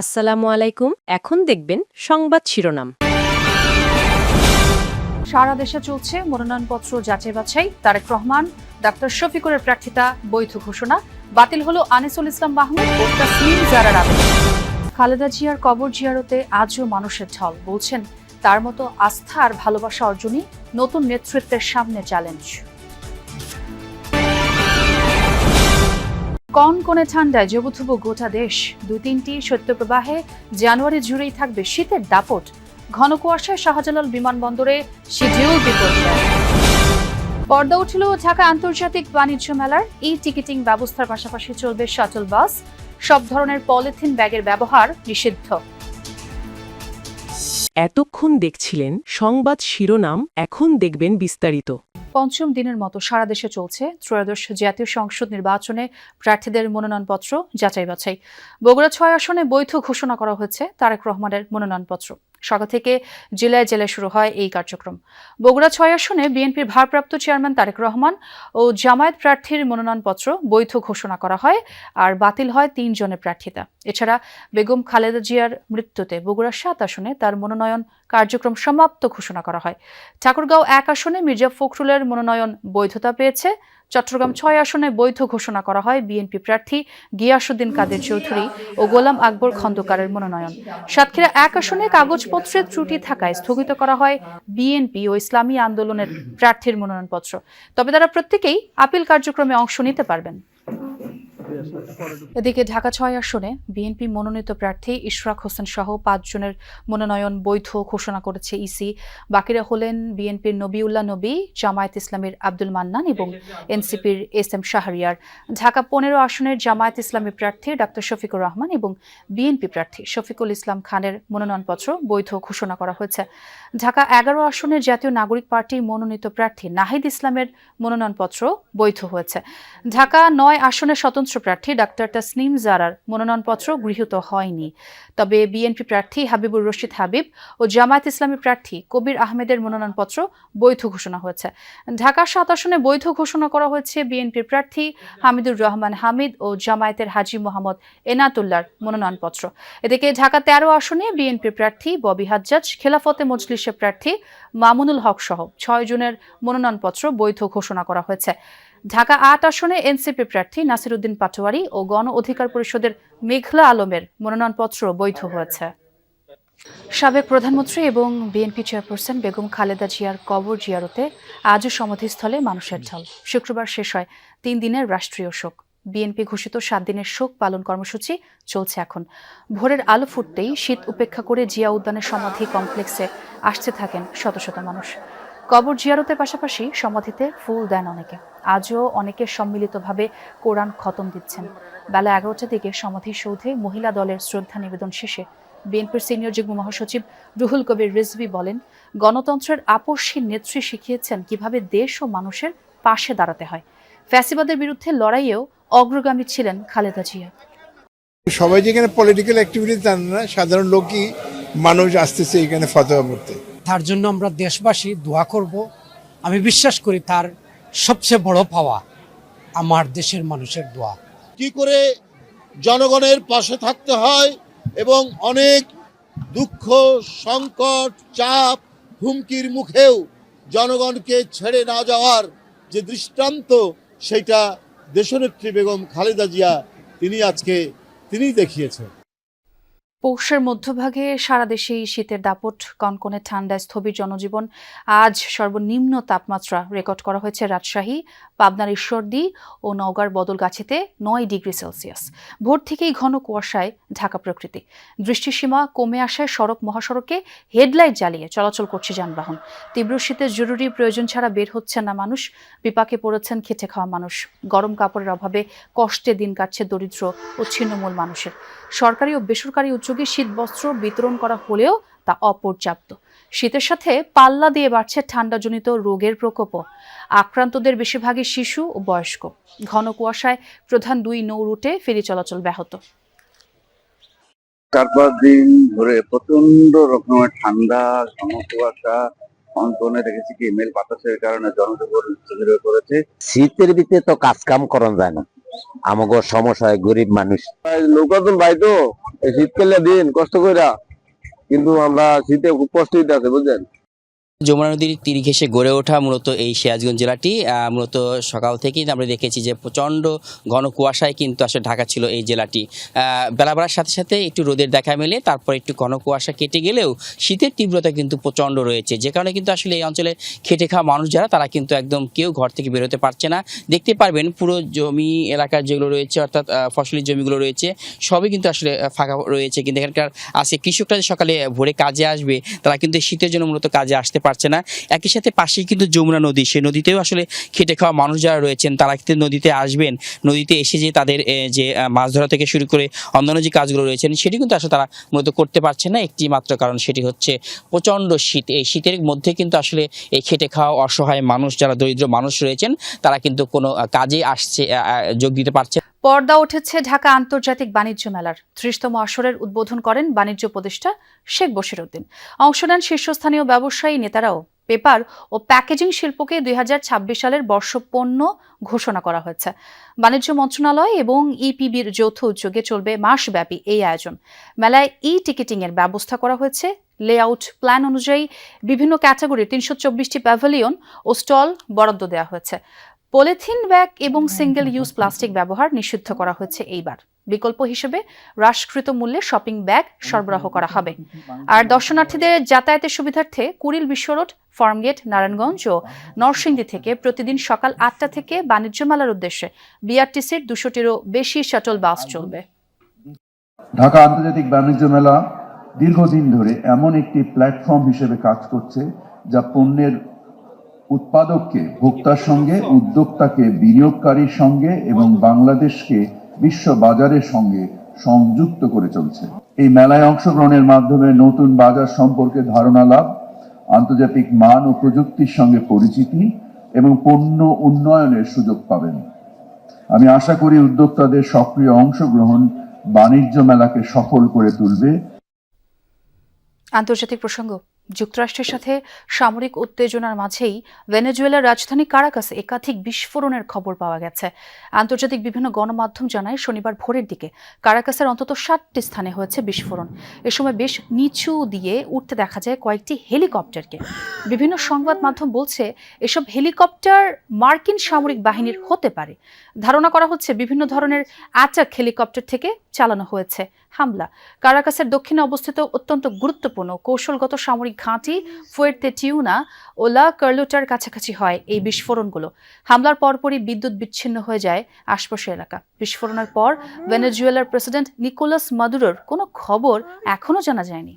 আসসালামু আলাইকুম। এখন দেখবেন সংবাদ শিরোনাম। সারা দেশে চলছে মনোনয়নপত্র যাচাই বাছাই। তারেক রহমান, ডাক্তার শফিকুরের প্রার্থিতা, বৈধ ঘোষণা। বাতিল হলো আনিসুল ইসলাম মাহমুদ খালেদা জিয়ার কবর জিয়ারতে আজও মানুষের ঢল, বলছেন, তার মতো আস্থা আর ভালোবাসা অর্জনই নতুন নেতৃত্বের সামনে চ্যালেঞ্জ কন কনে ঠান্ডায় জবুথুবু গোটা দেশ। দুই তিনটি শৈত্যপ্রবাহে জানুয়ারি জুড়েই থাকবে শীতের দাপট। ঘন কুয়াশায় শাহজালাল বিমানবন্দরে শিডিউল বিপর্যয় পর্দা উঠল ঢাকা আন্তর্জাতিক বাণিজ্য মেলার। ই টিকিটিং ব্যবস্থার পাশাপাশি চলবে শাটল বাস। সব ধরনের পলিথিন ব্যাগের ব্যবহার নিষিদ্ধ। এতক্ষণ দেখছিলেন সংবাদ শিরোনাম, এখন দেখবেন বিস্তারিত। পঞ্চম দিনের মতো সারা দেশে চলছে ত্রয়োদশ জাতীয় সংসদ নির্বাচনে প্রার্থীদের মনোনয়নপত্র যাচাই বাছাই বগুড়া ছয় আসনে বৈধ ঘোষণা করা হয়েছে তারেক রহমানের মনোনয়নপত্র। সকাল থেকে জেলায় জেলায় শুরু হয় এই কার্যক্রম। বগুড়া ছয় আসনে বিএনপির ভারপ্রাপ্ত চেয়ারম্যান তারেক রহমান ও জামায়াত প্রার্থীর মনোনয়নপত্র বৈধ ঘোষণা করা হয় আর বাতিল হয় তিনজনের প্রার্থিতা। এছাড়া বেগম খালেদা জিয়ার মৃত্যুতে বগুড়া সাত আসনে তার মনোনয়ন কার্যক্রম সমাপ্ত ঘোষণা করা হয়। ঠাকুরগাঁও এক আসনে মির্জা ফখরুলের মনোনয়ন বৈধতা পেয়েছে। চট্টগ্রাম ছয় আসনে বৈধ ঘোষণা করা হয় বিএনপি প্রার্থী গিয়াসুদ্দিন কাদের চৌধুরী ও গোলাম আকবর খন্দকারের মনোনয়ন। সাতক্ষীরা এক আসনে কাগজপত্রে ত্রুটি থাকায় স্থগিত করা হয় বিএনপি ও ইসলামী আন্দোলনের প্রার্থীর মনোনয়নপত্র। তবে তারা প্রত্যেকেই আপিল কার্যক্রমে অংশ নিতে পারবেন। এদিকে ঢাকা ছয় আসনে বিএনপি মনোনীত প্রার্থী ইশরাক হোসেন সহ পাঁচজনের মনোনয়ন বৈধ ঘোষণা করেছে ইসি। বাকিরা হলেন বিএনপির নবিউল্লাহ নবী, জামায়াত ইসলামীর আব্দুল মান্নান এবং এনসিপির এস এম শাহরিয়ার। ঢাকা পনেরো আসনের জামায়াত ইসলামী প্রার্থী ডাক্তার শফিকুর রহমান এবং বিএনপি প্রার্থী শফিকুল ইসলাম খানের মনোনয়নপত্র বৈধ ঘোষণা করা হয়েছে। ঢাকা এগারো আসনের জাতীয় নাগরিক পার্টি মনোনীত প্রার্থী নাহিদ ইসলামের মনোনয়নপত্র বৈধ হয়েছে। ঢাকা নয় আসনের স্বতন্ত্র প্রার্থী ডাক্তার তাসনিম জারার মনোনয়নপত্র গৃহীত হয়নি। তবে বিএনপি প্রার্থী হাবিবুর রশিদ হাবিব ও জামায়াত ইসলামী প্রার্থী কবির আহমেদের মনোনয়নপত্র বৈধ ঘোষণা হয়েছে। ঢাকা সাত আসনে বৈধ ঘোষণা করা হয়েছে বিএনপির প্রার্থী হামিদুর রহমান হামিদ ও জামায়াতের হাজি মোহাম্মদ এনাতুল্লার মনোনয়নপত্র। এদিকে ঢাকা তেরো আসনে বিএনপির প্রার্থী ববি হাজ্জাজ, খেলাফতে মজলিসের প্রার্থী মামুনুল হক সহ ছয় জনের মনোনয়নপত্র বৈধ ঘোষণা করা হয়েছে। ঢাকা আট আসনে এনসিপি প্রার্থী নাসিরুদ্দিন পাটোয়ারি ও গণ অধিকার পরিষদের মেঘলা আলমের মনোনয়নপত্র বৈধ হয়েছে। সাবেক প্রধানমন্ত্রী এবং বিএনপি চেয়ারপারসন বেগম খালেদা জিয়ার কবর জিয়ারতে আজও সমাধিস্থলে মানুষের ঢল। শুক্রবার শেষ হয় তিন দিনের রাষ্ট্রীয় শোক। বিএনপি ঘোষিত সাত দিনের শোক পালন কর্মসূচি চলছে এখন। ভোরের আলো ফুটতেই শীত উপেক্ষা করে জিয়া উদ্যানের সমাধি কমপ্লেক্সে আসতে থাকেন শত শত মানুষ। কবর জিয়ারতের পাশাপাশি সমাধিতে ফুল দেন অনেকে। আজও অনেকে সম্মিলিতভাবে কোরআন খতম দিচ্ছেন। বেলা এগারোটার দিকে সমাধিসৌধে মহিলা দলের শ্রদ্ধা নিবেদন শেষে বিএনপির সিনিয়র যুগ্ম মহাসচিব রুহুল কবির রিজভি বলেন, গণতন্ত্রের আপসহীন নেত্রী শিখিয়েছেন কীভাবে দেশ ও মানুষের পাশে দাঁড়াতে হয়। ফ্যাসিবাদের বিরুদ্ধে লড়াইয়েও অগ্রগামী ছিলেন খালেদা জিয়া। সবাই যেখানে পলিটিক্যাল অ্যাক্টিভিটি জান না, সাধারণ লোকই মানুষ আসতেছে এখানে ফতোয়া পড়তে। তার জন্য আমরা দেশবাসী দোয়া করব। আমি বিশ্বাস করি তার সবচেয়ে বড় পাওয়া আমার দেশের মানুষের দোয়া। কি করে জনগণের পাশে থাকতে হয় এবং অনেক দুঃখ, সংকট, চাপ, হুমকির মুখেও জনগণকে ছেড়ে না যাওয়ার যে দৃষ্টান্ত, সেটা দেশনেত্রী বেগম খালেদা জিয়া, তিনি আজকে তিনি দেখিয়েছেন। পৌষের মধ্যভাগে সারা দেশেই শীতের দাপট, কনকনে ঠান্ডায় স্থবির জনজীবন। আজ সর্বনিম্ন তাপমাত্রা রেকর্ড করা হয়েছে রাজশাহী, পাবনার ঈশ্বরদী ও নওগাঁর বদলগাছিতে নয় ডিগ্রি সেলসিয়াস। ভোর থেকেই ঘন কুয়াশায় ঢাকা প্রকৃতি। দৃষ্টিসীমা কমে আসায় সড়ক মহাসড়কে হেডলাইট জ্বালিয়ে চলাচল করছে যানবাহন। তীব্র শীতে জরুরি প্রয়োজন ছাড়া বের হচ্ছেন না মানুষ। বিপাকে পড়েছেন খেটে খাওয়া মানুষ। গরম কাপড়ের অভাবে কষ্টে দিন কাটছে দরিদ্র ও ছিন্নমূল মানুষের। সরকারি ও বেসরকারি উদ্যোগে শীতবস্ত্র বিতরণ করা হলেও তা অপর্যাপ্ত। শীতের সাথে পাল্লা দিয়ে বাড়ছে ঠান্ডাজনিত রোগের প্রকোপও। আক্রান্তদের বেশিরভাগই শিশু ও বয়স্ক। ঘন কুয়াশায় প্রধান দুই নৌ রুটে ফেরি চলাচল ব্যাহত। চার পাঁচ দিন ধরে প্রচণ্ড রকমের ঠান্ডা সমকুয়াশা অন্তনে দেখেছি কি মেল বাতাসের কারণে জনজীবন হয়ে পড়েছে। শীতের ভিতরে তো কাজ কাম করা যায় না। আমাগো সমস্যা হয় গরিব মানুষ। নৌকাতুন ভাই তো শীতকালে দিন কষ্ট কইরা কিন্তু আমরা শীতে খুব কষ্ট আছে বুঝলেন? যমুনা নদীর তীর ঘেঁষে গড়ে ওঠা মূলত এই সিরাজগঞ্জ জেলাটি। মূলত সকাল থেকেই আমরা দেখেছি যে প্রচণ্ড ঘন কুয়াশায় কিন্তু আসলে ঢাকা ছিল এই জেলাটি। বেলা বাড়ার সাথে সাথে একটু রোদের দেখা মেলে তারপর একটু ঘন কুয়াশা কেটে গেলেও শীতের তীব্রতা কিন্তু প্রচণ্ড রয়েছে। যে কারণে কিন্তু আসলে এই অঞ্চলে খেটে খাওয়া মানুষ যারা তারা কিন্তু একদম কেউ ঘর থেকে বেরোতে পারছে না। দেখতে পারবেন পুরো জমি এলাকার যেগুলো রয়েছে অর্থাৎ আহ, ফসলি জমিগুলো রয়েছে সবই কিন্তু আসলে ফাঁকা রয়েছে। কিন্তু এখানকার আজকে কৃষকরা সকালে ভোরে কাজে আসবে তারা কিন্তু শীতের জন্য মূলত কাজে আসতে পারছে না। একই সাথে পাশেই কিন্তু যমুনা নদী। সেই নদীতেও আসলে খেটে খাওয়া মানুষ যারা রয়েছেন, তারা কিন্তু নদীতে আসবেন। নদীতে এসে যে তাদের যে মাছ ধরা থেকে শুরু করে অন্যান্য যে কাজগুলো রয়েছেন, সেটি কিন্তু আসলে তারা মূলত করতে পারছে না। একটি মাত্র কারণ সেটি হচ্ছে প্রচণ্ড শীত। এই শীতের মধ্যে কিন্তু আসলে এই খেটে খাওয়া অসহায় মানুষ, যারা দরিদ্র মানুষ রয়েছেন, তারা কিন্তু কোনো কাজে আসছে যোগ দিতে পারছে। পর্দা উঠেছে ঢাকা আন্তর্জাতিক বাণিজ্য মেলার। ত্রিশতম আসরের উদ্বোধন করেন বাণিজ্য উপদেষ্টা শেখ বশিরউদ্দিন। অংশ নেন শীর্ষস্থানীয় ব্যবসায়ী নেতারাও। পেপার ও প্যাকেজিং শিল্পকে দুই হাজার ছাব্বিশ সালের বর্ষ পণ্য ঘোষণা করা হয়েছে। বাণিজ্য মন্ত্রণালয় এবং ইপিবির যৌথ উদ্যোগে চলবে মাসব্যাপী এই আয়োজন। মেলায় ই টিকিটিং এর ব্যবস্থা করা হয়েছে। লেআউট প্ল্যান অনুযায়ী বিভিন্ন ক্যাটাগরির তিনশো চব্বিশটি প্যাভিলিয়ন ও স্টল বরাদ্দ দেওয়া হয়েছে। পলিথিন ব্যাগ এবং সিঙ্গেল ইউজ প্লাস্টিক ব্যবহার নিষিদ্ধ করা হয়েছে এইবার। বিকল্প হিসেবে হ্রাসকৃত মূল্যে শপিং ব্যাগ সরবরাহ করা হবে। আর দর্শনার্থীদের যাতায়াতের সুবিধার্থে কুড়িল বিশ্ব রোড ফার্মগেট নারায়ণগঞ্জ ও নরসিংদী থেকে প্রতিদিন সকাল আটটা থেকে বাণিজ্য মেলার উদ্দেশ্যে বিআরটিসির দুশোটিরও বেশি শাটল বাস চলবে। ঢাকা আন্তর্জাতিক বাণিজ্য মেলা দীর্ঘদিন ধরে এমন একটি প্ল্যাটফর্ম হিসেবে কাজ করছে যা পণ্যের উৎপাদককে, ভোক্তার সঙ্গে, উদ্যোক্তাকে, বিনিয়োগকারীর সঙ্গে এবং বাংলাদেশকে বিশ্ব বাজারের সঙ্গে সংযুক্ত করে চলছে। এই মেলায় অংশগ্রহণের মাধ্যমে নতুন বাজার সম্পর্কে ধারণা লাভ, আন্তর্জাতিক মান ও প্রযুক্তির সঙ্গে পরিচিতি এবং পণ্য উন্নয়নের সুযোগ পাবেন। আমি আশা করি উদ্যোক্তাদের সক্রিয় অংশগ্রহণ বাণিজ্য মেলাকে সফল করে তুলবে। আন্তর্জাতিক প্রসঙ্গ। যুক্তরাষ্ট্রের সাথে সামরিক উত্তেজনার মাঝেই ভেনেজুয়েলার রাজধানী কারাকাসে একাধিক বিস্ফোরণের খবর পাওয়া গেছে। আন্তর্জাতিক বিভিন্ন গণমাধ্যম জানায়, শনিবার ভোরের দিকে কারাকাসের অন্তত ষাটটি স্থানে হয়েছে বিস্ফোরণ। এ সময় বেশ নিচু দিয়ে উঠতে দেখা যায় কয়েকটি হেলিকপ্টারকে। বিভিন্ন সংবাদ মাধ্যম বলছে, এসব হেলিকপ্টার মার্কিন সামরিক বাহিনীর হতে পারে। ধারণা করা হচ্ছে, বিভিন্ন ধরনের অ্যাটাক হেলিকপ্টার থেকে চালানো হয়েছে হামলা। কারাকাসের দক্ষিণে অবস্থিত অত্যন্ত গুরুত্বপূর্ণ কৌশলগত সামরিক ঘাঁটি, ফুয়ের্তে টিউনা ও লা কার্লোটার কাছাকাছি হয় এই বিস্ফোরণগুলো। হামলার পরপরই বিদ্যুৎ বিচ্ছিন্ন হয়ে যায় আশপাশের এলাকা। বিস্ফোরণের পর ভেনেজুয়েলার প্রেসিডেন্ট নিকোলাস মাদুরোর কোনো খবর এখনও জানা যায়নি।